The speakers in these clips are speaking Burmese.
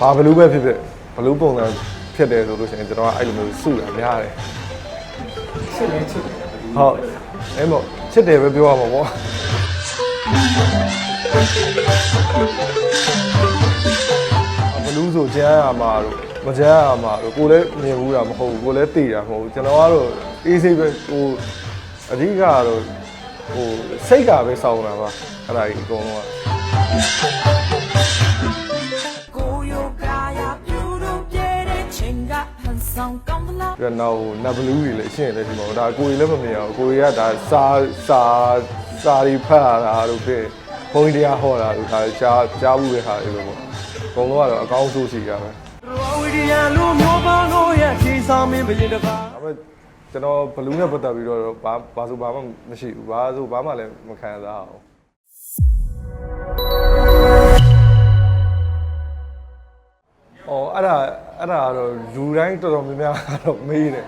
ဘာဘလူးပဲဖြစ်ဖြစ်ဘလူးပုံစံဖြစ်တယ်ဆိုလို့ရှိရင်ကျွန်တော်ကအဲ့လိုမျိုးစုတာများတယ်ချစ်လဲချစ်တယ်ဟုတ်အဲ့မို့ချစ်တယ်ပဲပြောရမှာပေါ့ဘလူးဆိုကျန်းရမှာတို့မကျန်းရမှာတို့ကိုလည်းမြင်ဘူးတာမဟုတ်ဘူးကိုလည်းသိတာမဟုတ်ဘူးကျွန်တော်ကတော့အေးစိတ်ပဲဟိုအဓိကကတော့ဟိုစိတ်ကပဲစောင်းတာပါအဲ့ဒါကြီးအကုန်လုံးကကို ဆောင်ကောင်းသလားပြီးတော့နောက်ဟိုနတ်ဘလူးတွေလည်းအရှင်းလည်းဒီမှာဒါကိုကြီးလည်းမမြင်အောင်ကိုကြီးကဒါစာစာစာရီဖတ်ရတာတို့ဖြစ်ဘုန်းကြီးတရားဟောတာတို့ဒါကြားကြားဘူးတဲ့ဟာတွေပဲပေါ့အကုန်လုံးကတော့အကောင်းဆုံးရှိကြပဲဝီဒီယံလူမျိုးပေါင်းတို့ရဲ့ခြေဆောင်မင်းပြင်တကားဒါပေမဲ့ကျွန်တော်ဘလူးနဲ့ပတ်သက်ပြီးတော့ဘာဘာဆိုဘာမှမရှိဘူးဘာဆိုဘာမှလည်းမခံစားအောင်အော်အဲ့ဒါ အဲ့ဒါကတော့လူတိုင်းတော်တော်များများကတော့မေးတယ်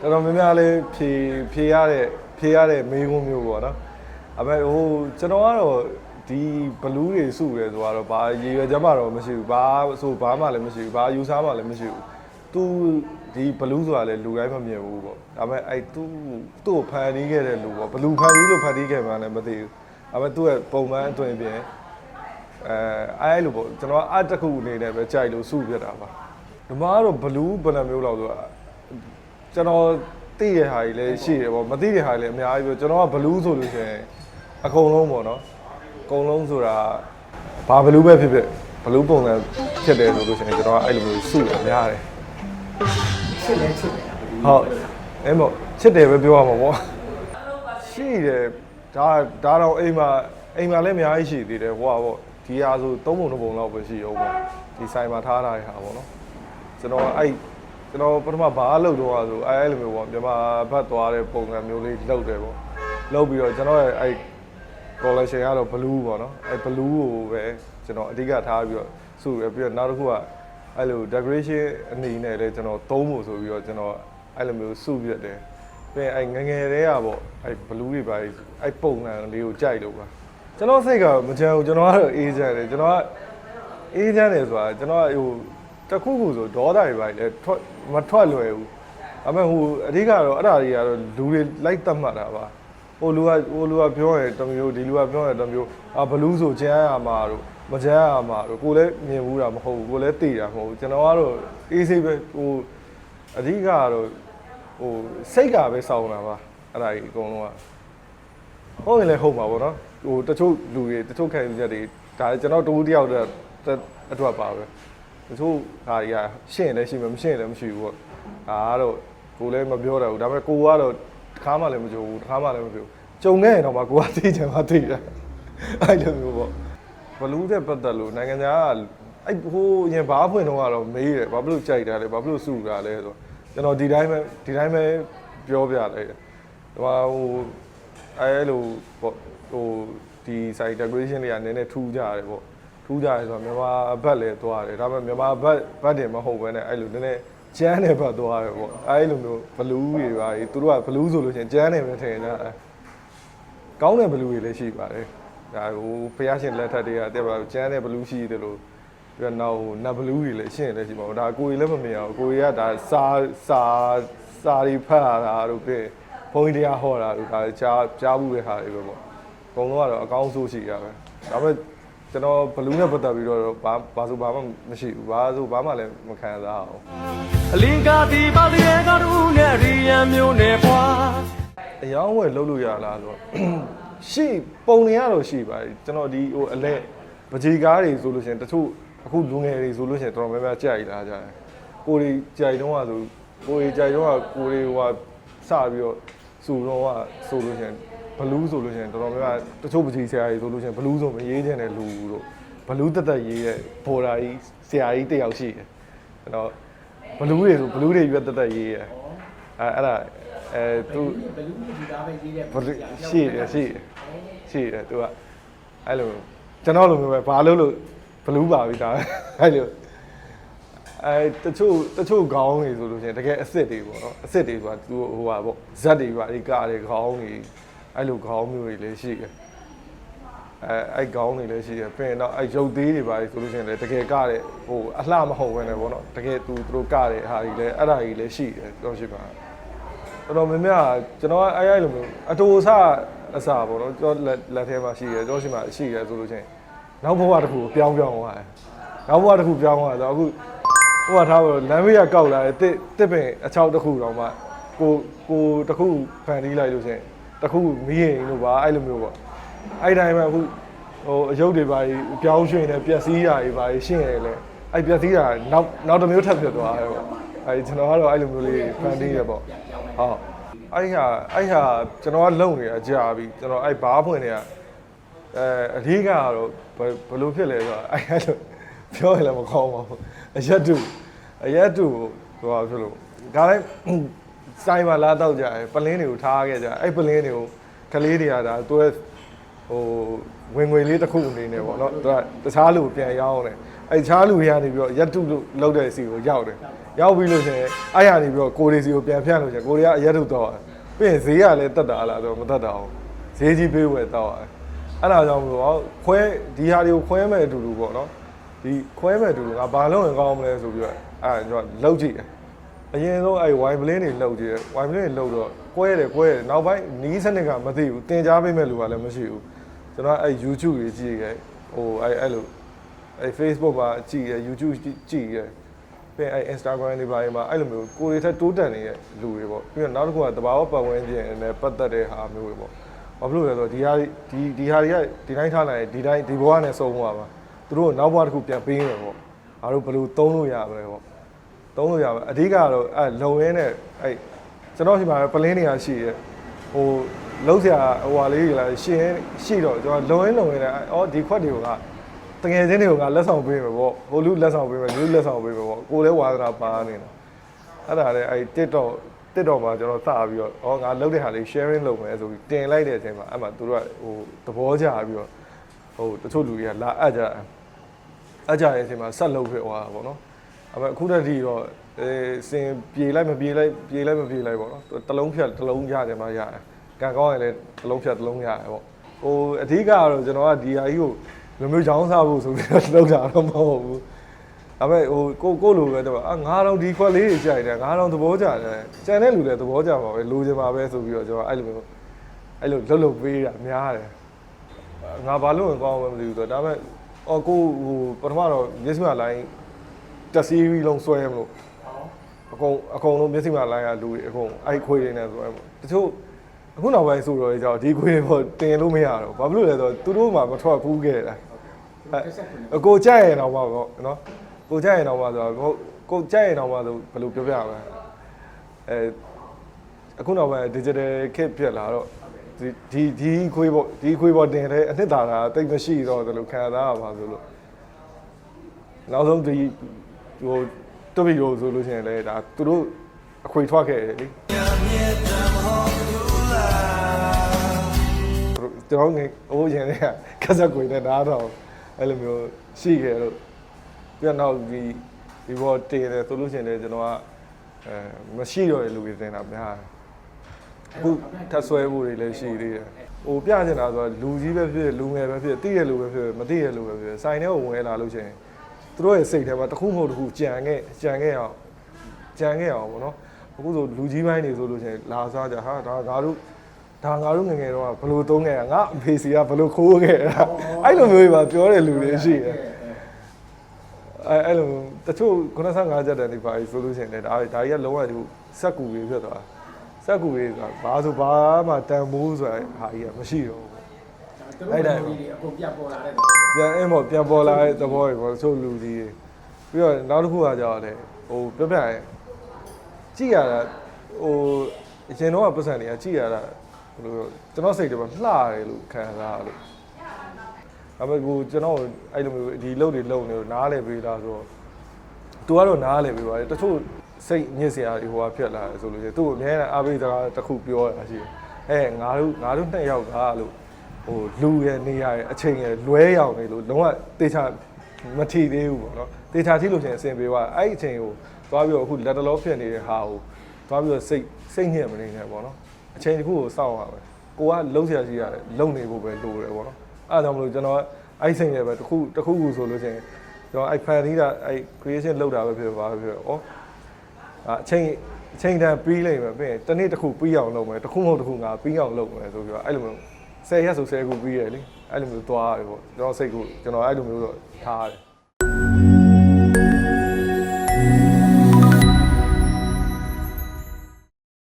တော်တော်များများလေးဖြေဖြေရတဲ့ဖြေရတဲ့မေးခွန်းမျိုးပေါ့နော်အမေဟိုကျွန်တော်ကတော့ဒီဘလူးတွေစုတယ်ဆိုတော့ဘာရည်ရွယ်ချက်မှတော့မရှိဘူးဘာဆိုဘာမှလည်းမရှိဘူးဘာယူဆမှလည်းမရှိဘူးသူဒီဘလူးဆိုတာလည်းလူတိုင်းမမြင်ဘူးပေါ့ဒါပေမဲ့အဲ့သူသူ့ကိုဖန်တီးခဲ့တဲ့လူပေါ့ဘလူးဖန်တီးလို့ဖန်တီးခဲ့မှလည်းမသိဘူးဒါပေမဲ့သူ့ရဲ့ပုံမှန်အတွင်ပြင်အဲအဲလိုပေါ့ကျွန်တော်ကအတစ်ခုအနေနဲ့ပဲကြိုက်လို့စုပြတာပါ ဒီမှာကတော့ဘလူးဘယ်နှမျိုးလောက်ဆိုတာကျွန်တော်သိတဲ့ဟာကြီးလည်းရှိတယ်ပေါ့မသိတဲ့ဟာကြီးလည်းအများကြီးပဲကျွန်တော်ကဘလူးဆိုလို့ရှိရင်အကုန်လုံးပေါ့နော်အကုန်လုံးဆိုတာဘာဘလူးပဲဖြစ်ဖြစ်ဘလူးပုံစံဖြစ်တယ်ဆိုလို့ရှိရင်ကျွန်တော်ကအဲ့လိုမျိုးစုရများတယ်ချစ်လဲချစ်တယ်ဟုတ်အဲ့မို့ချစ်တယ်ပဲပြောရမှာပေါ့ရှိတယ်ဒါဒါတော့အိမ်မှာအိမ်မှာလည်းအများကြီးရှိသေးတယ်ဟိုကပေါ့ဒီဟာဆိုသုံးပုံတစ်ပုံလောက်ပဲရှိအောင်ပေါ့ဒီဆိုင်မှာထားထားတဲ့ဟာပေါ့နော် ကျွန်တော်အဲ့ကျွန်တော်ပထမဘာလုပ်တော့ဆိုအဲ့လိုမျိုးပေါ့မြန်မာဘက်သွားတဲ့ပုံစံမျိုးလေးလုပ်တယ်ပေါ့လုပ်ပြီးတော့ကျွန်တော်ရဲ့အဲ့ collection ကတော့ blue ပေါ့နော်အဲ့ blue ကိုပဲကျွန်တော်အဓိကထားပြီးတော့စုရပြီးတော့နောက်တစ်ခုကအဲ့လို decoration အနေနဲ့လည်းကျွန်တော်သုံးဖို့ဆိုပြီးတော့ကျွန်တော်အဲ့လိုမျိုးစုပြတယ်ပြန်အဲ့ငငယ်တွေကပေါ့အဲ့ blue တွေပါအဲ့ပုံစံလေးကိုကြိုက်လို့ပါကျွန်တော်စိတ်ကမကြမ်းဘူးကျွန်တော်ကတော့ agent တယ်ကျွန်တော်က agent တယ်ဆိုတာကျွန်တော်ဟို တစ်ခုခုဆိုဒေါသတွေပါလေထွက်မထွက်လွယ်ဘူးဒါပေမဲ့ဟိုအဓိကတော့အဲ့ဒါတွေကတော့လူတွေလိုက်တတ်မှတ်တာပါဟိုလူကဟိုလူကပြောရင်တစ်မျိုးဒီလူကပြောရင်တစ်မျိုးအာဘလူးဆိုကျန်းရမှာတို့မကျန်းရမှာတို့ကိုလည်းမြင်ဘူးတာမဟုတ်ဘူးကိုလည်းသိတာမဟုတ်ဘူးကျွန်တော်ကတော့အေးစိတ်ပဲဟိုအဓိကကတော့ဟိုစိတ်ကပဲစောင်းတာပါအဲ့ဒါကြီးအကုန်လုံးကဟုတ်ရင်လည်းဟုတ်မှာပေါ့နော်ဟိုတချို့လူတွေတချို့ခံယူချက်တွေဒါကျွန်တော်တူတယောက်တည်းအတွက်ပါပဲ တချို့ဟာတွေကရှင်းရင်လည်းရှင်းမယ်မရှင်းရင်လည်းမရှိဘူးပေါ့ဒါကတော့ကိုလည်းမပြောတော့ဘူးဒါပေမဲ့ကိုကတော့တစ်ခါမှလည်းမကြုံဘူးတစ်ခါမှလည်းမပြောဘူးကြုံခဲ့ရင်တော့မှကိုကသိချင်မှသိတယ်အဲ့လိုမျိုးပေါ့ဘလူးတဲ့ပတ်သက်လို့နိုင်ငံသားကအဲ့ဟိုရင်ဘားဖွင့်တော့ကတော့မေးတယ်ဘာဖြစ်လို့ကြိုက်တာလဲဘာဖြစ်လို့စုတာလဲဆိုကျွန်တော်ဒီတိုင်းပဲဒီတိုင်းပဲပြောပြလိုက်တယ်ဒီမှာဟိုအဲ့လိုပေါ့ဟိုဒီ site decoration တွေကနည်းနည်းထူးကြတယ်ပေါ့ ထူးကြတယ်ဆိုတော့မြန်မာဘက်လည်းသွားတယ်ဒါပေမဲ့မြန်မာဘက်ဘက်တင်မဟုတ်ဘဲနဲ့အဲ့လိုနည်းနည်းကျန်းတဲ့ဘက်သွားတယ်ပေါ့အဲ့လိုမျိုးဘလူးတွေပါသူတို့ကဘလူးဆိုလို့ရှိရင်ကျန်းတယ်ပဲထင်ကြတယ်ကောင်းတဲ့ဘလူးတွေလည်းရှိပါတယ်ဒါဟိုဖျားရှင်လက်ထက်တွေကတဲ့ပါကျန်းတဲ့ဘလူးရှိတယ်လို့ပြီးတော့နောက်ဟိုနတ်ဘလူးတွေလည်းရှင်းတယ်ရှိပါဘူးဒါကိုကြီးလည်းမမြင်အောင်ကိုကြီးကဒါစာစာစာရီဖတ်ရတာတို့ဖြစ်ဘုန်းကြီးတရားဟောတာတို့ဒါကြားကြားဘူးတဲ့ဟာတွေပဲပေါ့အကုန်လုံးကတော့အကောင်းဆုံးရှိကြပဲဒါပေမဲ့ ကျွန်တော်ဘလူးနဲ့ပတ်သက်ပြီးတော့ဘာဘာဆိုဘာမှမရှိဘူးဘာဆိုဘာမှလည်းမခံစားအောင်အလင်္ကာဒီပါတရေကတူနဲ့ရီယံမျိုးနဲ့ပွားအယောင်းဝယ်လုပ်လို့ရလားဆိုတော့ရှိပုံနေရတော့ရှိပါတယ်ကျွန်တော်ဒီဟိုအလဲပကြီးကားတွေဆိုလို့ရှိရင်တချို့အခုလူငယ်တွေဆိုလို့ရှိရင်တော်တော်များများကြိုက်လာကြတယ်ကိုတွေကြိုက်တော့ကဆိုကိုတွေကြိုက်တော့ကကိုတွေဟိုစပြီးတော့စူတော့ကဆိုလို့ရှိရင် ဘလူးဆိုလို့ရှိရင်တော်တော်များများတချို့ပကြီးဆရာကြီးဆိုလို့ရှိရင်ဘလူးဆိုမရေးချင်တဲ့လူတို့ဘလူးတက်တက်ရေးတဲ့ဘော်ဒါကြီးဆရာကြီးတစ်ယောက်ရှိတယ်ကျွန်တော်ဘလူးတွေဆိုဘလူးတွေရွက်တက်တက်ရေးရအဲအဲ့ဒါအဲသူဘလူးဒီကားပဲရေးတဲ့ဘလူရှိတယ်ရှိတယ်ရှိတယ်သူကအဲ့လိုကျွန်တော်လိုမျိုးပဲဘာလို့လို့ဘလူးပါပြီဒါအဲ့လိုအဲတချို့တချို့ခေါင်းတွေဆိုလို့ရှိရင်တကယ်အစ်စ်တွေပေါ့နော်အစ်စ်တွေဆိုတာသူဟိုဟာပေါ့ဇက်တွေပါဒီကားတွေခေါင်းတွေ အဲ့လိုခေါင်းမျိုးတွေလည်းရှိတယ်အဲအဲ့ကောင်းတွေလည်းရှိတယ်ပြင်တော့အဲ့ရုပ်သေးတွေပါလေဆိုလို့ရှိရင်လည်းတကယ်ကတဲ့ဟိုအလှမဟုတ်ဘဲနဲ့ပေါ့နော်တကယ်သူသူတို့ကတဲ့ဟာကြီးလည်းအဲ့ဒါကြီးလည်းရှိတယ်ပြောရှိပါတော်တော်များများကျွန်တော်အဲ့အဲ့လိုမျိုးအတူအဆအစာပေါ့နော်ကျွန်တော်လက်လက်ထဲမှာရှိတယ်ကျွန်တော်ရှိမှရှိတယ်ဆိုလို့ရှိရင်နောက်ဘဝတစ်ခုကိုပြောင်းပြောင်းသွားတယ်နောက်ဘဝတစ်ခုပြောင်းသွားတော့အခုဟိုကထားပါလမ်းမေးရကောက်လာတယ်တစ်တစ်ပင်အချောက်တစ်ခုတော့မှကိုကိုတစ်ခုဖန်တီးလိုက်လို့ရှိရင် တစ်ခုမီးရင်လို့ပါအဲ့လိုမျိုးပေါ့အဲ့တိုင်းမှာအခုဟိုအယုတ်တွေပါကြီးပြောင်းရွှင်နေပျက်စီးတာတွေပါကြီးရှင်းရလေအဲ့ပျက်စီးတာနောက်နောက်တစ်မျိုးထပ်ဖြစ်သွားတယ်ပေါ့အဲ့ကျွန်တော်ကတော့အဲ့လိုမျိုးလေးဖန်တီးရပေါ့ဟုတ်အဲ့ဟာအဲ့ဟာကျွန်တော်ကလုံနေတာကြာပြီကျွန်တော်အဲ့ဘားဖွင့်နေတာအဲအဓိကကတော့ဘယ်ဘယ်လိုဖြစ်လဲဆိုတော့အဲ့အဲ့လိုပြောရင်လည်းမကောင်းပါဘူးအရက်တူအရက်တူဟိုဟာဖြစ်လို့ဒါလည်း စိုင်းမှာလာတော့ကြတယ်ပလင်းတွေကိုထားခဲ့ကြအဲ့ပလင်းတွေကိုကလေးတွေကဒါသူကဟိုဝင်ငွေလေးတစ်ခုအနေနဲ့ပေါ့နော်သူကတခြားလူကိုပြန်ရောင်းတယ်အဲတခြားလူတွေကနေပြီးတော့ရက်တုလို့လောက်တဲ့စီကိုရောက်တယ်ရောက်ပြီးလို့ရှိရင်အဲ့ရနေပြီးတော့ကိုရီစီကိုပြန်ဖြန့်လို့ရှိရင်ကိုရီကအရက်တုတော့ပြီးရင်ဈေးကလည်းတက်တာလားဆိုတော့မတက်တာအောင်ဈေးကြီးပေးဝယ်တော့အဲ့ဒါကြောင့်မလို့ခွဲဒီဟာတွေကိုခွဲမဲ့အတူတူပေါ့နော်ဒီခွဲမဲ့အတူတူငါဘာလုပ်ရင်ကောင်းမလဲဆိုပြီးတော့အဲ့ကျွန်တော်လောက်ကြည့်တယ် အရင်ဆုံးအဲ့ wine blend တွေလောက်ကြည့်တယ် wine blend တွေလောက်တော့ကွဲတယ်ကွဲတယ်နောက်ပိုင်းနီးစနစ်ကမသိဘူးတင် जा ပေးမဲ့လူကလည်းမရှိဘူးကျွန်တော်အဲ့ YouTube ကြီးကြည့်ရဲဟိုအဲ့အဲ့လိုအဲ့ Facebook မှာကြည့်ရဲ YouTube ကြည့်ရဲပြီးအဲ့ Instagram တွေပါမှာအဲ့လိုမျိုးကိုယ်တွေထက်တိုးတက်နေတဲ့လူတွေပေါ့ပြီးတော့နောက်တစ်ခုကတဘာဝပတ်ဝန်းကျင်နဲ့ပတ်သက်တဲ့ဟာမျိုးတွေပေါ့ဘာဖြစ်လို့လဲဆိုတော့ဒီဟာဒီဒီဟာတွေကဒီတိုင်းထားလိုက်ရင်ဒီတိုင်းဒီဘဝနဲ့ဆုံးသွားပါသူတို့နောက်ဘဝတစ်ခုပြန်ပေးမယ်ပေါ့အားတို့ဘယ်လိုသုံးလို့ရမလဲပေါ့ သုံးလို့ရမယ်အဓိကတော့အဲ့လုံရင်းနဲ့အဲ့ကျွန်တော်ရှိမှာပလင်းတွေကရှိရဲဟိုလုံးစရာဟိုဟာလေးတွေလာရှင်းရှိတော့ကျွန်တော်လုံရင်းလုံရင်းနဲ့အော်ဒီခွက်တွေကတငယ်ချင်းတွေကလက်ဆောင်ပေးမယ်ပေါ့ဟိုလူလက်ဆောင်ပေးမယ်လူလက်ဆောင်ပေးမယ်ပေါ့ကိုလည်းဝါသနာပါနေတာအဲ့ဒါလည်းအဲ့ TikTok TikTok မှာကျွန်တော်စပြီးတော့အော်ငါလုပ်တဲ့ဟာလေး sharing လုပ်မယ်ဆိုပြီးတင်လိုက်တဲ့အချိန်မှာအဲ့မှာသူတို့ကဟိုသဘောကျပြီးတော့ဟိုတချို့လူတွေကလာအပ်ကြတယ်အပ်ကြတဲ့အချိန်မှာဆက်လုပ်ဖြစ်သွားတာပေါ့နော် အဲ့မဲ့အခုတည်းကတော့အဲစင်ပြေလိုက်မပြေလိုက်ပြေလိုက်မပြေလိုက်ပေါ့နော်တလုံးဖြတ်တလုံးရတယ်မှရတယ်ကံကောင်းရင်လည်းတလုံးဖြတ်တလုံးရတယ်ပေါ့ဟိုအဓိကကတော့ကျွန်တော်ကဒီဟာကြီးကိုလူမျိုးချောင်းစားဖို့ဆိုပြီးတော့လုပ်တာတော့မဟုတ်ဘူးဒါပေမဲ့ဟိုကိုကိုလိုပဲတော့အာငါတော့ဒီခွက်လေးကြီးကြိုက်တယ်ငါတော့သဘောကျတယ်ကျန်တဲ့လူလည်းသဘောကျပါပဲလိုချင်ပါပဲဆိုပြီးတော့ကျွန်တော်အဲ့လိုမျိုးအဲ့လိုလှုပ်လှုပ်ပေးတာများတယ်ငါဘာလို့ဝင်ကောင်းမှမသိဘူးဆိုတော့ဒါပေမဲ့အော်ကိုဟိုပထမတော့မျက်စိမလိုင်း တက်စီရီလုံးဆွဲမလို့အကုန်အကုန်လုံးမျက်စိမလိုင်းကလူတွေအကုန်အဲ့ခွေးတွေနဲ့ဆွဲမလို့တချို့အခုနောက်ပိုင်းဆိုတော့ကြောက်ဒီခွေးတွေပေါ့တင်လို့မရတော့ဘာဖြစ်လို့လဲဆိုတော့သူတို့မှမထွက်ဘူးခဲ့တာအကိုကြက်ရင်တော့ပါပေါ့နော်ကိုကြက်ရင်တော့ပါဆိုတော့ကိုကြက်ရင်တော့ပါဆိုဘယ်လိုပြောပြရမလဲအဲအခုနောက်ပိုင်း digital kit ဖြစ်လာတော့ဒီဒီဒီခွေးပေါ့ဒီခွေးပေါ့တင်တယ်အနှစ်သာရတိတ်မရှိတော့တယ်လို့ခံစားရပါဆိုလို့နောက်ဆုံးဒီ ဟိုတပီရိုဆိုလို့ရှိရင်လည်းဒါသူတို့အခွေထွက်ခဲ့တယ်လေသူတို့ကျွန်တော်ငယ်အိုးရင်တွေကကစားခွေနဲ့နားတော့အဲ့လိုမျိုးရှိခဲ့လို့ပြန်တော့ဒီဒီဘောတင်တယ်ဆိုလို့ရှိရင်လည်းကျွန်တော်ကအဲမရှိတော့တဲ့လူတွေတင်တာများတယ်အခုထပ်ဆွဲဖို့တွေလည်းရှိသေးတယ်။ဟိုပြချင်တာဆိုတော့လူကြီးပဲဖြစ်ဖြစ်လူငယ်ပဲဖြစ်ဖြစ်သိရလူပဲဖြစ်ဖြစ်မသိရလူပဲဖြစ်ဖြစ်စိုင်ထဲကိုဝင်လာလို့ရှိရင် သူတို့ရဲ့စိတ်ထဲမှာတစ်ခုမဟုတ်တစ်ခုကြံခဲ့ကြံခဲ့အောင်ကြံခဲ့အောင်ပေါ့နော်။အခုဆိုလူကြီးပိုင်းနေဆိုလို့ရှိရင်လာစားကြဟာဒါငါတို့ဒါငါတို့ငယ်ငယ်တော့ဘလို့သုံးခဲ့ရငါအဖေစီကဘလို့ခိုးခဲ့တာအဲ့လိုမျိုးတွေပါပြောတဲ့လူတွေရှိတယ်။အဲအဲ့လိုတချို့95ကျက်တဲ့ဒီပါဆိုလို့ရှိရင်လည်းဒါဒါကြီးကလုံးဝဒီစက်ကူတွေဖြစ်သွားတာစက်ကူတွေဆိုတာဘာဆိုဘာမှတန်မိုးဆိုတာဟာကြီးကမရှိတော့ ဘူးအဲ့ဒါကြီးအကုန်ပြတ်ပေါ်လာတဲ့ပြန်အင်းပေါ့ပြန်ပေါ်လာတဲ့သဘောတွေပေါ့တချို့လူကြီးတွေပြီးတော့နောက်တစ်ခုကကြောက်တယ်ဟိုပြပြရင်ကြည့်ရတာဟိုအရင်တော့ပတ်စံတွေကကြည့်ရတာဘယ်လိုပြောကျွန်တော်စိတ်တွေမှာလှတယ်လို့ခံစားရလို့ဒါပေမဲ့ဟိုကျွန်တော်အဲ့လိုမျိုးဒီလုံတွေလုံနေလို့နားလေပေးတာဆိုတော့ तू ကတော့နားလေပေးပါတယ်တချို့စိတ်ညစ်စရာတွေဟိုဟာဖြစ်လာတယ်ဆိုလို့ရှိရင်သူ့ကိုအများနဲ့အားပေးစကားတစ်ခုပြောတာရှိတယ်အဲငါတို့ငါတို့နှစ်ယောက်ကလို့ ဟိုလူရဲ့နေရာရဲ့အချိန်ရဲ့လွဲရောင်တွေလို့လုံးဝတေချာမထီသေးဘူးပေါ့နော်တေချာထီလို့ရှင်အစင်ပေးသွားအဲ့ဒီအချိန်ကိုသွားပြီးတော့အခုလက်တလောဖြစ်နေတဲ့ဟာကိုသွားပြီးတော့စိတ်စိတ်ညစ်မနေနဲ့ပေါ့နော်အချိန်တစ်ခုကိုစောင့်ရပါပဲကိုကလုံးဆရာရှိရတယ်လုံနေဖို့ပဲလိုတယ်ပေါ့နော်အဲ့ဒါကြောင့်မလို့ကျွန်တော်အဲ့စိတ်ရဲ့ပဲတစ်ခုတစ်ခုခုဆိုလို့ရှင်ကျွန်တော်အဲ့ fan သီးတာအဲ့ creation လုပ်တာပဲဖြစ်ပါဖြစ်ဩအချိန်အချိန်တန်ပြီးလိမ့်မယ်ပြင်တနေ့တစ်ခုပြီးအောင်လုပ်မယ်တစ်ခုမဟုတ်တစ်ခုငါပြီးအောင်လုပ်မယ်ဆိုပြီးတော့အဲ့လိုမျိုး 10ရက်ဆို10ခုပြီးရလေအဲ့လိုမျိုးသွားတယ်ပေါ့ကျွန်တော်စိတ်ကိုကျွန်တော်အဲ့လိုမျိုးတော့ထားတယ်